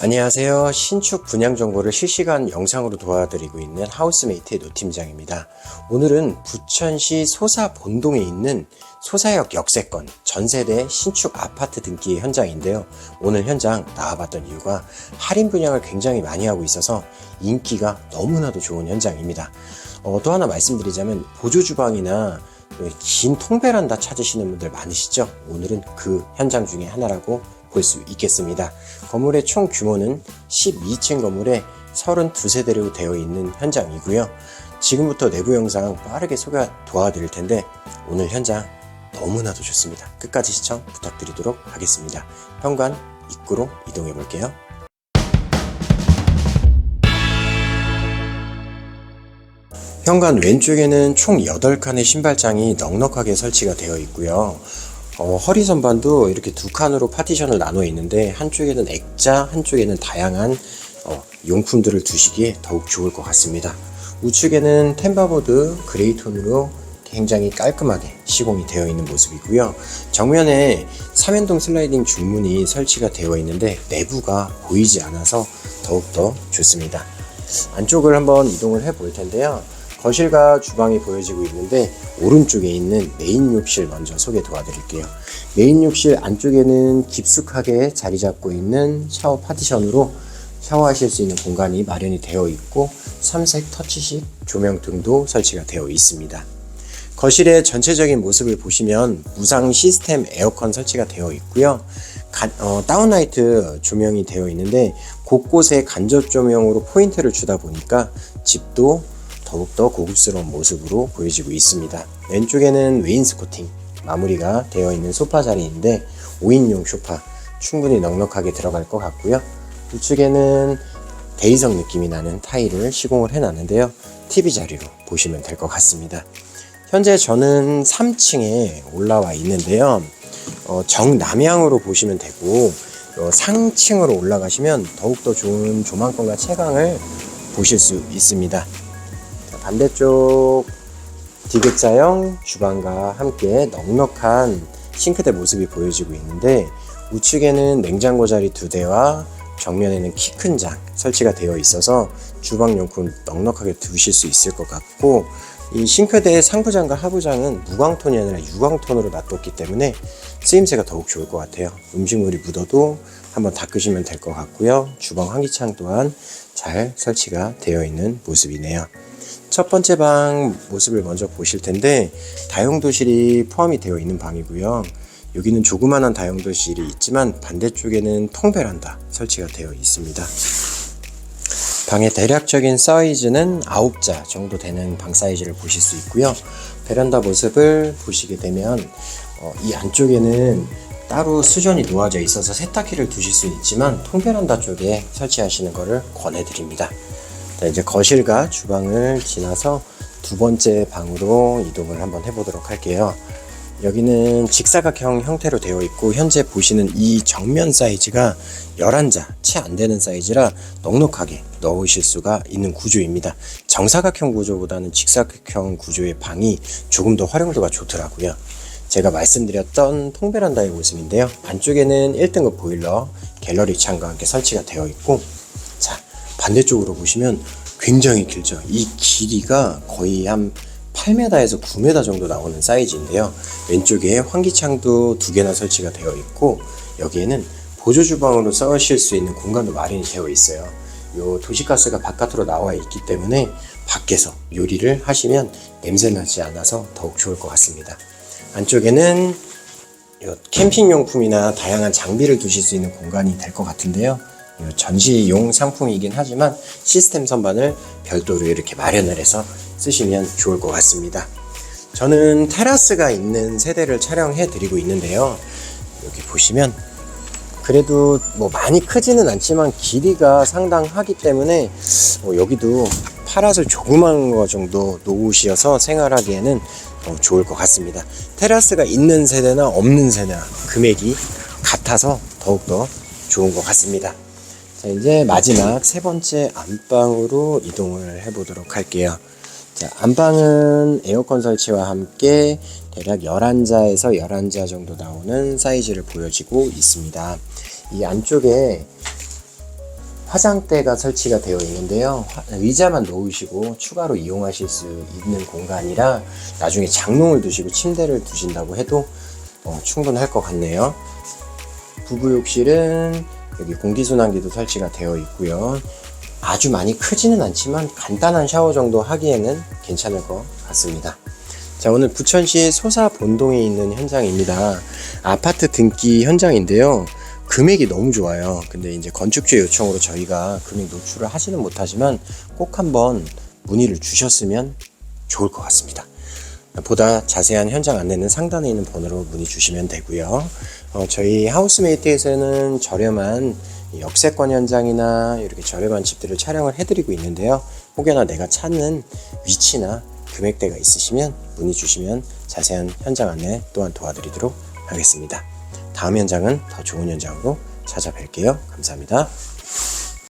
안녕하세요. 신축 분양 정보를 실시간 영상으로 도와드리고 있는 하우스메이트의 노 팀장입니다. 오늘은 부천시 소사 본동에 있는 소사역 역세권 전세대 신축 아파트 등기의 현장인데요. 오늘 현장 나와봤던 이유가 할인 분양을 굉장히 많이 하고 있어서 인기가 너무나도 좋은 현장입니다. 어, 또 하나 말씀드리자면 보조 주방이나 긴 통베란다 찾으시는 분들 많으시죠? 오늘은 그 현장 중에 하나라고 볼 수 있겠습니다. 건물의 총 규모는 12층 건물에 32세대로 되어 있는 현장이고요. 지금부터 내부 영상 빠르게 소개 도와드릴 텐데 오늘 현장 너무나도 좋습니다. 끝까지 시청 부탁드리도록 하겠습니다. 현관 입구로 이동해 볼게요. 현관 왼쪽에는 총 8칸의 신발장이 넉넉하게 설치가 되어 있고요. 어, 허리 선반도 이렇게 두 칸으로 파티션을 나눠 있는데 한쪽에는 액자, 한쪽에는 다양한 어, 용품들을 두시기에 더욱 좋을 것 같습니다. 우측에는 템바보드 그레이 톤으로 굉장히 깔끔하게 시공이 되어 있는 모습이고요. 정면에 3연동 슬라이딩 중문이 설치가 되어 있는데 내부가 보이지 않아서 더욱더 좋습니다. 안쪽을 한번 이동을 해 볼 텐데요. 거실과 주방이 보여지고 있는데 오른쪽에 있는 메인 욕실 먼저 소개 도와드릴게요. 메인 욕실 안쪽에는 깊숙하게 자리 잡고 있는 샤워 파티션으로 샤워하실 수 있는 공간이 마련이 되어 있고 삼색 터치식 조명 등도 설치가 되어 있습니다. 거실의 전체적인 모습을 보시면 무상 시스템 에어컨 설치가 되어 있고요. 가, 어, 다운라이트 조명이 되어 있는데 곳곳에 간접 조명으로 포인트를 주다 보니까 집도 더욱더 고급스러운 모습으로 보여지고 있습니다. 왼쪽에는 웨인스코팅 마무리가 되어 있는 소파 자리인데 5인용 소파 충분히 넉넉하게 들어갈 것 같고요. 우측에는 대리석 느낌이 나는 타일을 시공을 해놨는데요. TV 자리로 보시면 될 것 같습니다. 현재 저는 3층에 올라와 있는데요. 어, 정남향으로 보시면 되고 어, 상층으로 올라가시면 더욱더 좋은 조망권과 채광을 보실 수 있습니다. 자, 반대쪽 디귿자형 주방과 함께 넉넉한 싱크대 모습이 보여지고 있는데 우측에는 냉장고 자리 두 대와 정면에는 키 큰 장 설치가 되어 있어서 주방용품 넉넉하게 두실 수 있을 것 같고 이 싱크대의 상부장과 하부장은 무광톤이 아니라 유광톤으로 놔뒀기 때문에 쓰임새가 더욱 좋을 것 같아요. 음식물이 묻어도 한번 닦으시면 될 것 같고요. 주방 환기창 또한 잘 설치가 되어 있는 모습이네요. 첫 번째 방 모습을 먼저 보실 텐데 다용도실이 포함이 되어 있는 방이고요. 여기는 조그만한 다용도실이 있지만 반대쪽에는 통베란다 설치가 되어 있습니다. 방의 대략적인 사이즈는 9자 정도 되는 방 사이즈를 보실 수 있고요. 베란다 모습을 보시게 되면 어, 이 안쪽에는 따로 수전이 놓아져 있어서 세탁기를 두실 수 있지만 통베란다 쪽에 설치하시는 것을 권해드립니다. 자, 이제 거실과 주방을 지나서 두 번째 방으로 이동을 한번 해보도록 할게요. 여기는 직사각형 형태로 되어 있고 현재 보시는 이 정면 사이즈가 11자 채 안 되는 사이즈라 넉넉하게 넣으실 수가 있는 구조입니다. 정사각형 구조보다는 직사각형 구조의 방이 조금 더 활용도가 좋더라고요. 제가 말씀드렸던 통베란다의 모습인데요. 안쪽에는 1등급 보일러 갤러리 창과 함께 설치가 되어 있고 자 반대쪽으로 보시면 굉장히 길죠. 이 길이가 거의 한 8m에서 9m 정도 나오는 사이즈인데요. 왼쪽에 환기창도 두 개나 설치가 되어 있고 여기에는 보조 주방으로 써실 수 있는 공간도 마련이 되어 있어요. 요 도시가스가 바깥으로 나와 있기 때문에 밖에서 요리를 하시면 냄새 나지 않아서 더욱 좋을 것 같습니다. 안쪽에는 요 캠핑 용품이나 다양한 장비를 두실 수 있는 공간이 될 것 같은데요. 요 전시용 상품이긴 하지만 시스템 선반을 별도로 이렇게 마련을 해서 쓰시면 좋을 것 같습니다. 저는 테라스가 있는 세대를 촬영해 드리고 있는데요. 여기 보시면 그래도 뭐 많이 크지는 않지만 길이가 상당하기 때문에 뭐 여기도 파라솔 조그만 거 정도 놓으셔서 생활하기에는 어, 좋을 것 같습니다. 테라스가 있는 세대나 없는 세대나 금액이 같아서 더욱더 좋은 것 같습니다. 자, 이제 마지막 세 번째 안방으로 이동을 해보도록 할게요. 자, 안방은 에어컨 설치와 함께 대략 11자에서 11자 정도 나오는 사이즈를 보여지고 있습니다. 이 안쪽에 화장대가 설치가 되어 있는데요. 화- 의자만 놓으시고 추가로 이용하실 수 있는 공간이라 나중에 장롱을 두시고 침대를 두신다고 해도 어, 충분할 것 같네요. 부부욕실은 여기 공기순환기도 설치가 되어 있고요. 아주 많이 크지는 않지만 간단한 샤워 정도 하기에는 괜찮을 것 같습니다. 자, 오늘 부천시 소사 본동에 있는 현장입니다. 아파트 등기 현장인데요. 금액이 너무 좋아요. 근데 이제 건축주의 요청으로 저희가 금액 노출을 하지는 못하지만 꼭 한번 문의를 주셨으면 좋을 것 같습니다. 보다 자세한 현장 안내는 상단에 있는 번호로 문의 주시면 되고요. 어, 저희 하우스메이트에서는 저렴한 이 역세권 현장이나 이렇게 저렴한 집들을 촬영을 해드리고 있는데요. 혹여나 내가 찾는 위치나 금액대가 있으시면 문의 주시면 자세한 현장 안내 또한 도와드리도록 하겠습니다. 다음 현장은 더 좋은 현장으로 찾아뵐게요. 감사합니다.